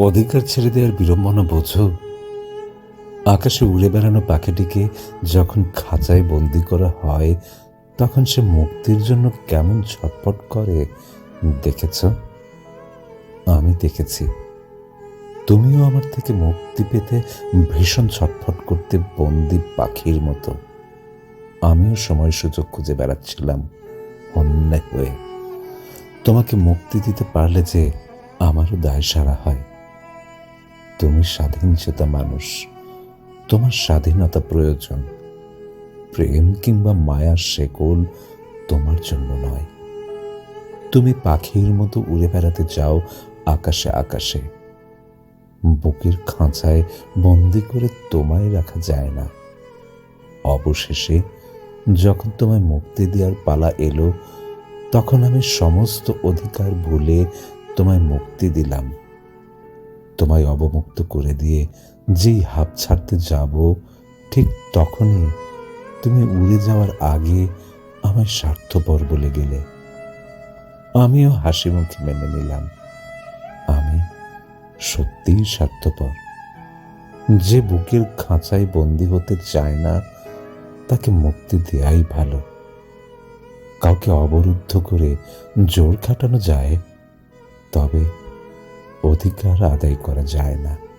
অধিকার ছেড়ে দেওয়ার বিড়ম্বনা বোঝো। আকাশে উড়ে বেড়ানো পাখিটিকে যখন খাঁচায় বন্দি করা হয়, তখন সে মুক্তির জন্য কেমন ছটফট করে, দেখেছ? আমি দেখেছি। তুমিও আমার থেকে মুক্তি পেতে ভীষণ ছটফট করতে বন্দি পাখির মতো। আমিও সময় সুযোগ খুঁজে বেড়াচ্ছিলাম, অন্যায় হয়ে। তোমাকে মুক্তি দিতে পারলে যে আমারও দায় সারা হয়। তুমি স্বাধীনচেতা মানুষ। তোমার স্বাধীনতা প্রয়োজন। প্রেম কিংবা মায়ার শেকল তোমার জন্য নয়। তুমি পাখির মতো উড়ে বেড়াতে যাও আকাশে আকাশে। বুকের খাঁচায় বন্দি করে তোমায় রাখা যায় না। অবশেষে যখন তোমায় মুক্তি দেওয়ার পালা এলো, তখন আমি সমস্ত অধিকার ভুলে তোমায় মুক্তি দিলাম। তোমায় অবমুক্ত করে দিয়ে যেই হাঁপ ছাড়তে যাব, ঠিক তখনই তুমি উড়ে যাওয়ার আগে আমায় স্বার্থপর বলে গেলে। আমিও হাসি মুখে মেনে নিলাম। আমি সত্যিই স্বার্থপর। যে বুকের খাঁচায় বন্দি হতে চায় না, তাকে মুক্তি দেয়াই ভালো। কাউকে অবরুদ্ধ করে জোর খাটানো যায়, তবে অধিকার আদায় করা যায় না।